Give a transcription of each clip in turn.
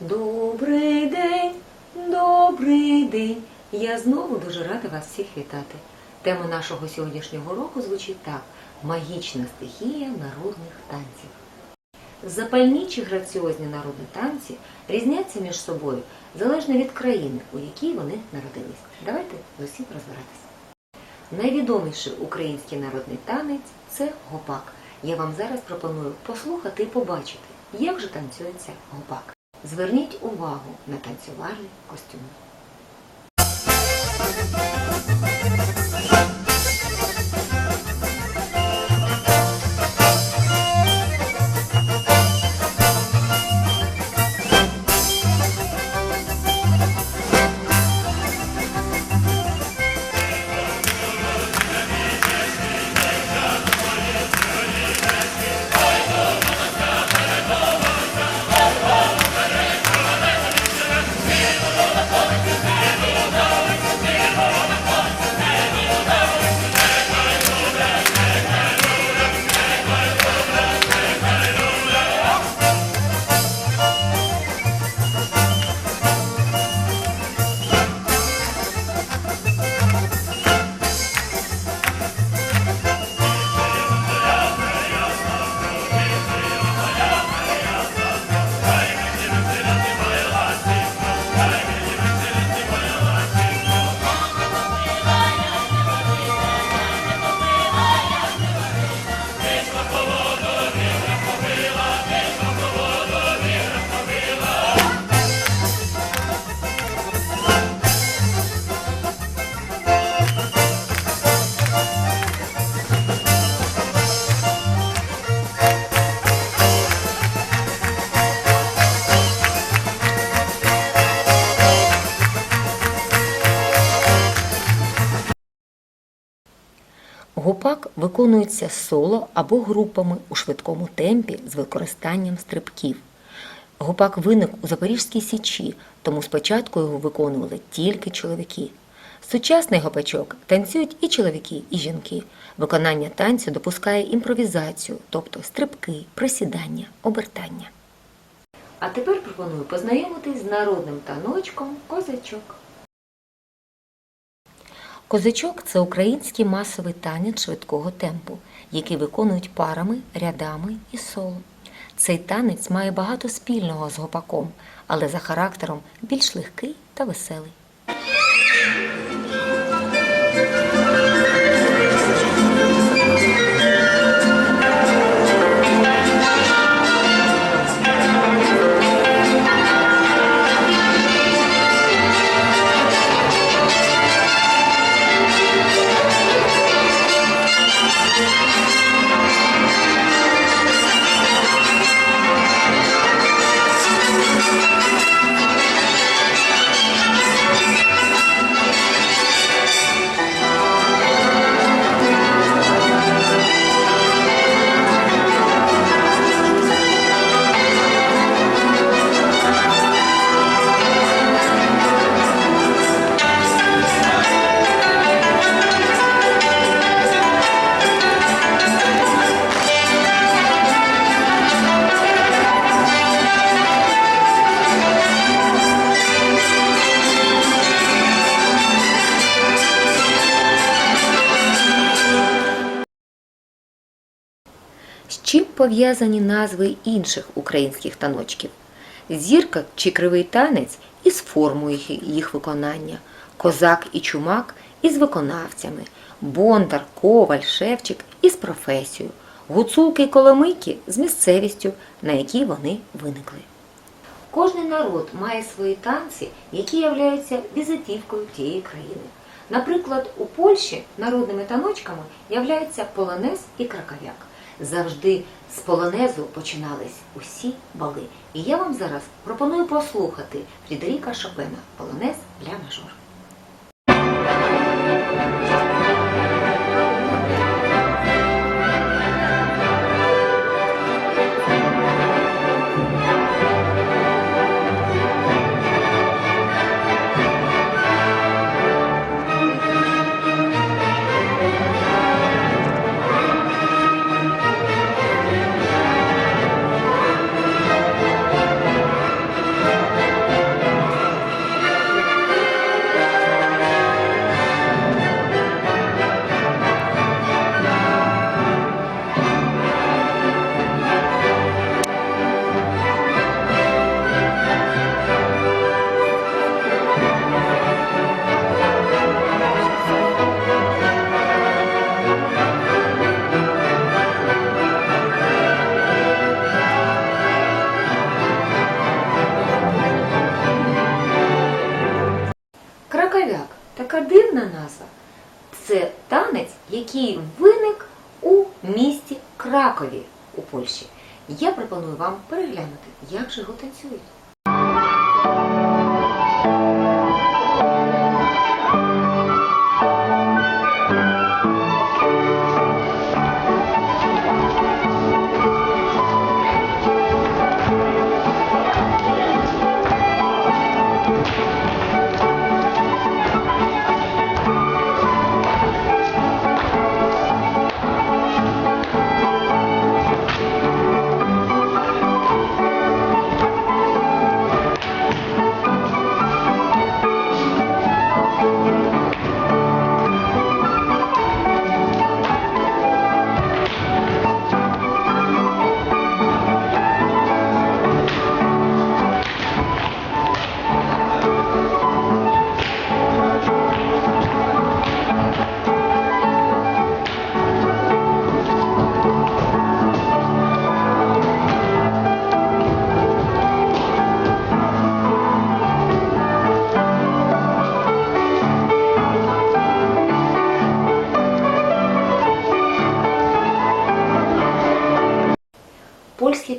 Добрий день, добрий день. Я знову дуже рада вас всіх вітати. Тема нашого сьогоднішнього року звучить так: магічна стихія народних танців. Запальні чи граціозні народні танці різняться між собою залежно від країни, у якій вони народились. Давайте з усім розбиратися. Найвідоміший український народний танець це гопак. Я вам зараз пропоную послухати і побачити, як же танцюється гопак. Зверніть увагу на танцювальний костюм. Гопак виконується соло або групами у швидкому темпі з використанням стрибків. Гопак виник у Запорізькій Січі, тому спочатку його виконували тільки чоловіки. Сучасний гопачок танцюють і чоловіки, і жінки. Виконання танцю допускає імпровізацію, тобто стрибки, присідання, обертання. А тепер пропоную познайомитись з народним таночком козачок. Козачок це український масовий танець швидкого темпу, який виконують парами, рядами і соло. Цей танець має багато спільного з гопаком, але за характером більш легкий та веселий. Чим пов'язані назви інших українських таночків? Зірка чи кривий танець із формою їх- виконання, козак і чумак із виконавцями, бондар, коваль, шевчик із професією, гуцулки і коломийки з місцевістю, на якій вони виникли. Кожний народ має свої танці, які являються візитівкою тієї країни. Наприклад, у Польщі народними таночками являються полонез і краковяк. Завжди з полонезу починались усі бали. І я вам зараз пропоную послухати Фрідеріка Шопена Полонез для мажор. Який виник у місті Кракові у Польщі. Я пропоную вам переглянути, як же його танцюють.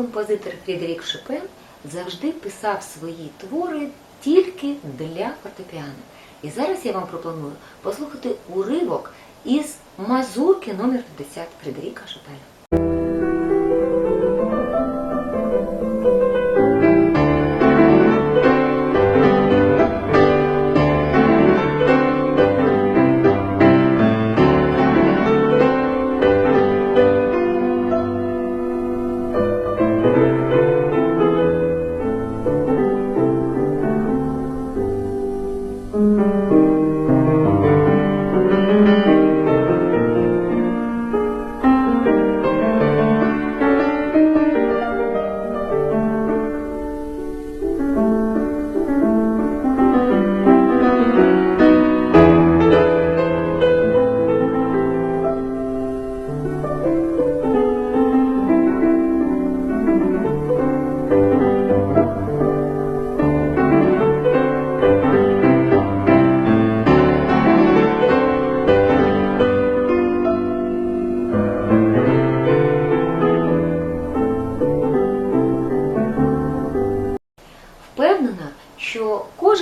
Композитор Фрідерік Шопен завжди писав свої твори тільки для фортепіано. І зараз я вам пропоную послухати уривок із мазурки номер 50 Фрідеріка Шопена.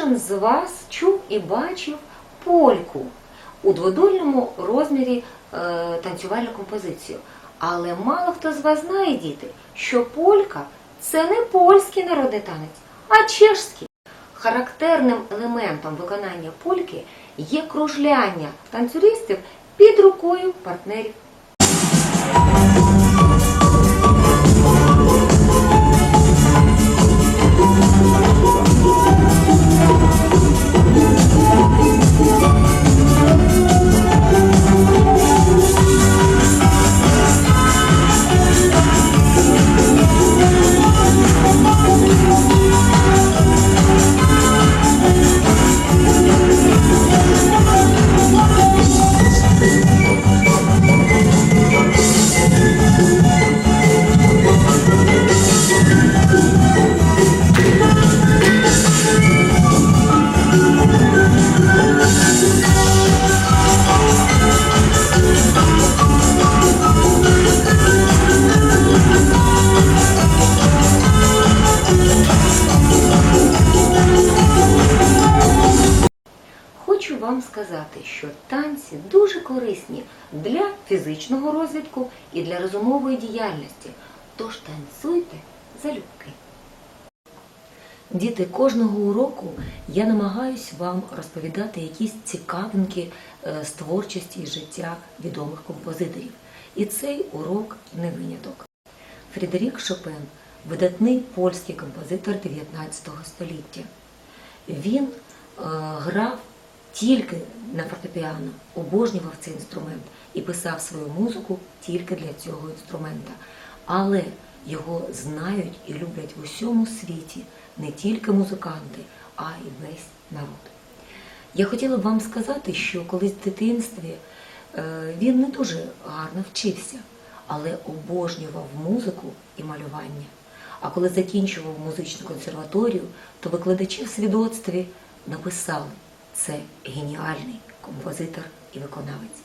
Кожен з вас чув і бачив польку у дводольному розмірі е, танцювальну композицію. Але мало хто з вас знає, діти, що полька це не польський народний танець, а чешський. Характерним елементом виконання польки є кружляння танцюристів під рукою партнерів. Корисні для фізичного розвитку і для розумової діяльності. Тож танцюйте залюбки. Діти, кожного уроку я намагаюсь вам розповідати якісь цікавинки е, з творчості і життя відомих композиторів. І цей урок не виняток. Фрідерік Шопен видатний польський композитор 19 століття. Він е, грав тільки на фортепіано, обожнював цей інструмент і писав свою музику тільки для цього інструмента. Але його знають і люблять в усьому світі не тільки музиканти, а й весь народ. Я хотіла б вам сказати, що колись в дитинстві е, він не дуже гарно вчився, але обожнював музику і малювання. А коли закінчував музичну консерваторію, то викладачі в свідоцтві написали це геніальний композитор і виконавець.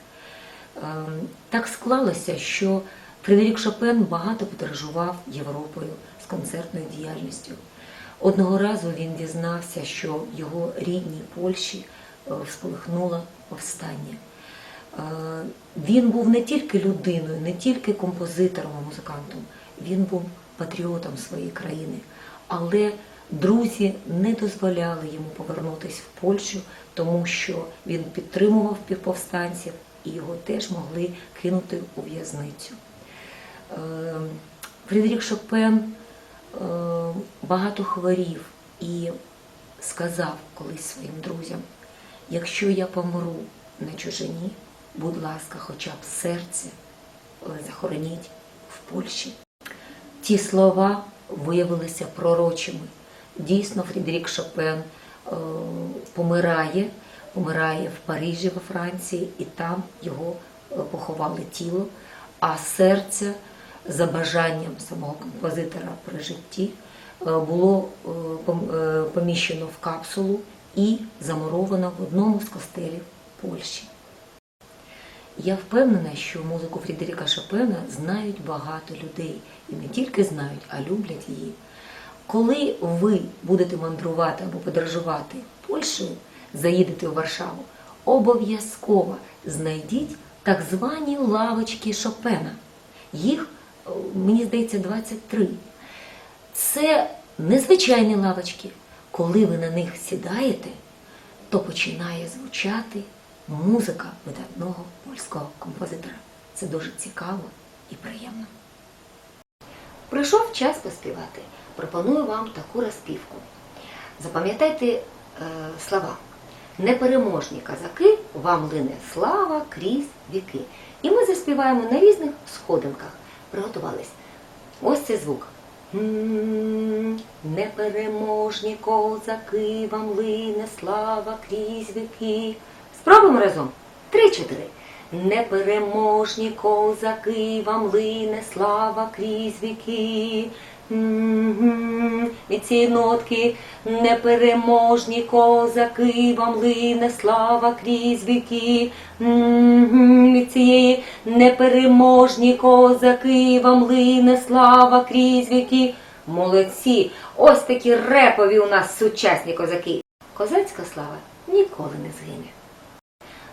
Ем, Так склалося, що Фредерік Шопен багато подорожував Європою з концертною діяльністю. Одного разу він дізнався, що в його рідній Польщі е, вспалахнуло повстання. Е, Він був не тільки людиною, не тільки композитором і музикантом, він був патріотом своєї країни. Але друзі не дозволяли йому повернутися в Польщу, тому що він підтримував повстанців і його теж могли кинути у в'язницю. Е, Фредерік Шопен е, багато хворів і сказав колись своїм друзям, якщо я помру на чужині, будь ласка, хоча б серце захороніть в Польщі. Ті слова виявилися пророчими. Дійсно, Фрідерік Шопен помирає, помирає в Парижі, во Франції, і там його е, поховали тіло, а серце за бажанням самого композитора при житті е, було е, пом- е, поміщено в капсулу і замуровано в одному з костелів Польщі. Я впевнена, що музику Фрідеріка Шопена знають багато людей. І не тільки знають, а люблять її. Коли ви будете мандрувати або подорожувати Польщею, заїдете у Варшаву, обов'язково знайдіть так звані лавочки Шопена. Їх, мені здається, 23. Це незвичайні лавочки. Коли ви на них сідаєте, то починає звучати музика видатного польського композитора. Це дуже цікаво і приємно. Прийшов час поспівати. Пропоную вам таку розпівку. Запам'ятайте е, слова. Непереможні казаки, вам лине слава крізь віки. І ми заспіваємо на різних сходинках. Приготувались. Ось цей звук. Непереможні козаки, вам лине слава крізь віки. Спробуємо разом. Три-чотири. Непереможні козаки, вам лине слава крізь віки. Від цієї нотки непереможні козаки, вам лине слава крізь віки. Від цієї непереможні козаки, вам лине слава крізь віки. Молодці! Ось такі репові у нас сучасні козаки. Козацька слава ніколи не згине.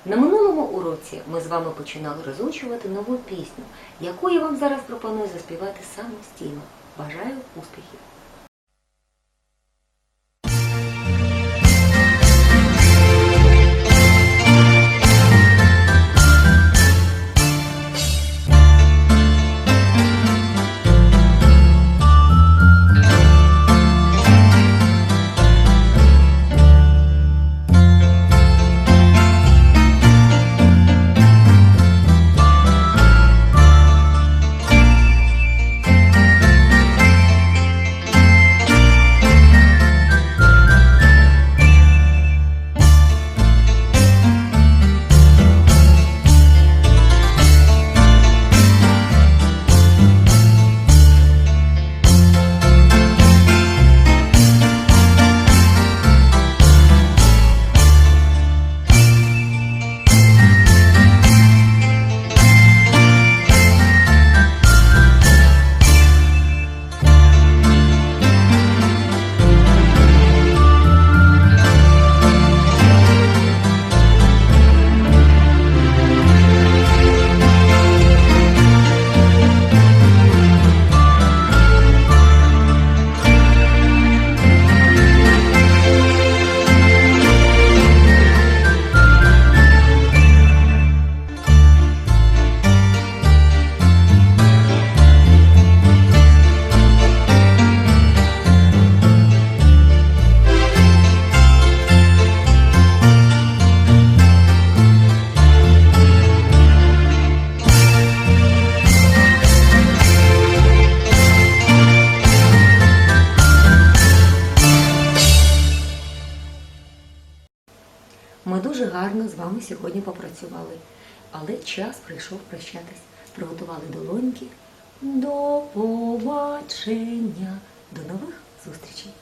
На минулому уроці ми з вами починали розучувати нову пісню, яку я вам зараз пропоную заспівати самостійно. Бажаю успіхів! Гарно з вами сьогодні попрацювали, але час прийшов прощатись. Приготували долоньки. До побачення, до нових зустрічей!